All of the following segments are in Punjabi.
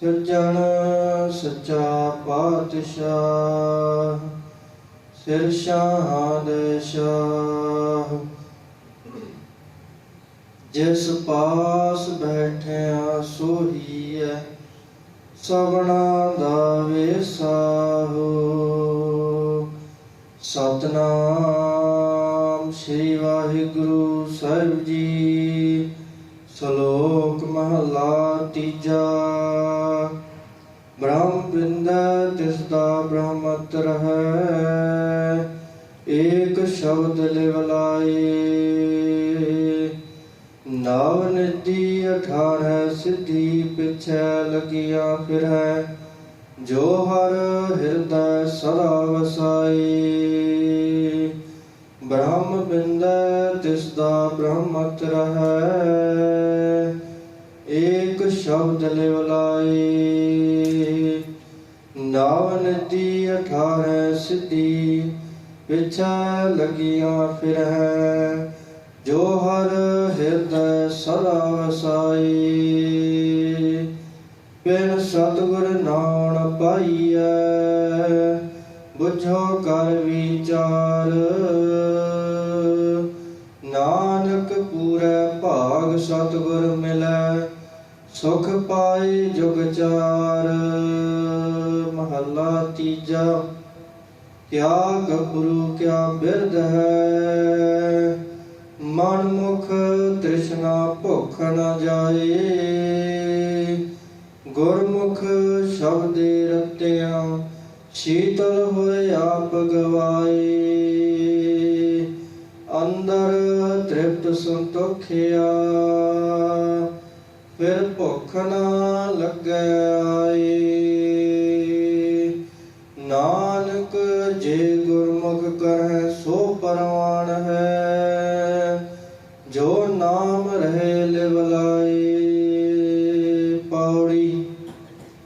ਸਿਰਜਣ ਸੱਚਾ ਪਾਤਸ਼ਾਹ, ਸਿਰ ਸ਼ਾਹ ਦੇ ਸ਼ਾਹ। ਜਿਸ ਪਾਸ ਬੈਠਿਆ ਸੋਹੀਐ, ਸਵਣਾ ਦਾ ਵੇਸਾਹੋ ਸਤਨਾਮ ਸ੍ਰੀ ਵਾਹਿਗੁਰੂ ਸਾਹਿਬ ਜੀ, ਸ਼ਲੋਕ ਮਹਲਾ ਤੀਜਾ। ਬਿੰਦੈ ਤਿਸ ਦਾ ਹੈ ਏਕ ਸ਼ਬਦ ਲਿਵ ਲਾਏ। ਨਵ ਨਿਧੀ ਅਠਾਰਹ ਸਿੱਧੀ ਪਿਛੈ ਲਗਿਆ ਫਿਰੈ ਜੋ ਹਰ ਹਿਰਦੈ ਸਦਾ ਵਸਾਈ ਬ੍ਰਹਮ ਬਿੰਦੈ ਤਿਸ ਦਾ ਬ੍ਰਹਮਤ ਰਹੈ ਏਕ ਸ਼ਬਦ ਲਿਵਲਾਈ ਨਵ ਨਦੀ ਅਠਾਰਹ ਸਿੱਧੀ, ਪਿਛੈ ਲਗੀਆਂ ਫਿਰੈ ਜੋ ਹਰ ਹਿਰਦੈ ਸਦਾ ਵਸਾਈ ਬਿਨ ਸਤਿਗੁਰ ਨਾਮ ਪਾਈਐ। ਬੁਝੋ ਕਰ ਵਿਚਾਰ, ਨਾਨਕ ਪੂਰੇ ਭਾਗ ਸਤਿਗੁਰ ਮਿਲੈ, ਸੁਖ ਪਾਏ ਜੁਗ ਚਾਰ। ਮਹੱਲਾ ਤੀਜਾ, ਕਿਆ ਗੱਭਰੂ ਕਿਆ ਬਿਰਧ ਹੈ? ਮਨ ਮੁਖ ਤ੍ਰਿਸ਼ਨਾ ਭੁੱਖ ਨ ਜਾਏ, ਗੁਰਮੁਖ ਸ਼ਬਦੇ ਰਤਿਆ ਸ਼ੀਤਲ ਹੋਏ ਆਪ ਗਵਾਏ। ਅੰਦਰ ਤ੍ਰਿਪਤ ਸੰਤੋਖਿਆ, ਫਿਰ ਭੁਖ ਨਾ ਲੱਗੈ ਆਏ। ਜੇ ਗੁਰਮੁਖ ਕਰੈ ਸੋ ਪਰਵਾਨ ਹੈ। ਜੋ ਨਾਮ ਰਹੇ ਲਿਵ ਪੌੜੀ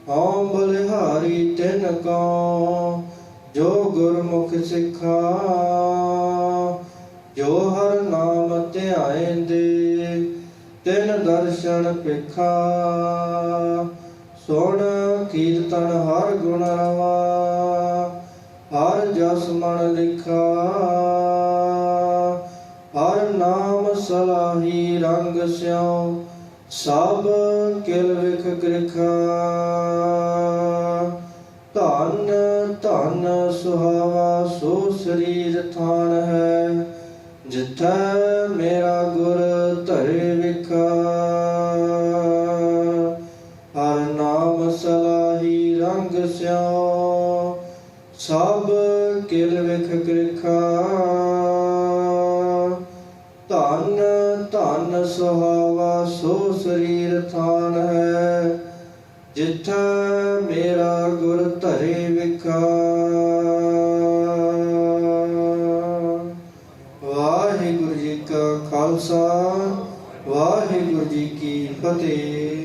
ਹਉ ਬਲਿਹਾਰੀ ਤਿਨ ਕੋ ਜੋ ਗੁਰਮੁਖ ਸਿਖਾ, ਜੋ ਹਰ ਨਾਮ ਧਿਆਇਂਦੇ ਤਿਨ ਦਰਸ਼ਨ ਪਿਖਾ ਸੁਣ ਕੀਰਤਨ ਹਰ ਗੁਣ ਰਵਾ। ਮਨ ਲਿਖਾ। ਹਰ ਨਾਮ ਸਲਾਹੀ ਰੰਗ ਸਿਉ, ਸਭ ਕਿਲ ਵਿਖ ਗ੍ਰਖਾ। ਧਨ ਧਨ ਸੁਹਾਵਾ, ਸੋ ਸਰੀਰ ਥਾਨ ਹੈ, ਜਿੱਥੈ ਮੇਰਾ ਗੁਰ ਧਰੇ ਵਿਖਾ। ਸਭ ਕਿਲ ਵਿਖ ਗ੍ਰਖਾ ਧਨ ਧਨ ਸੁਹਾਵਾ, ਸੋ ਸਰੀਰ ਥਾਨ ਹੈ। ਜਿੱਥੈ ਮੇਰਾ ਗੁਰ ਧਰੇ ਵਿਖਾ। ਵਾਹਿਗੁਰੂ ਜੀ ਕਾ ਖਾਲਸਾ, ਵਾਹਿਗੁਰੂ ਜੀ ਕੀ ਫਤਿਹ।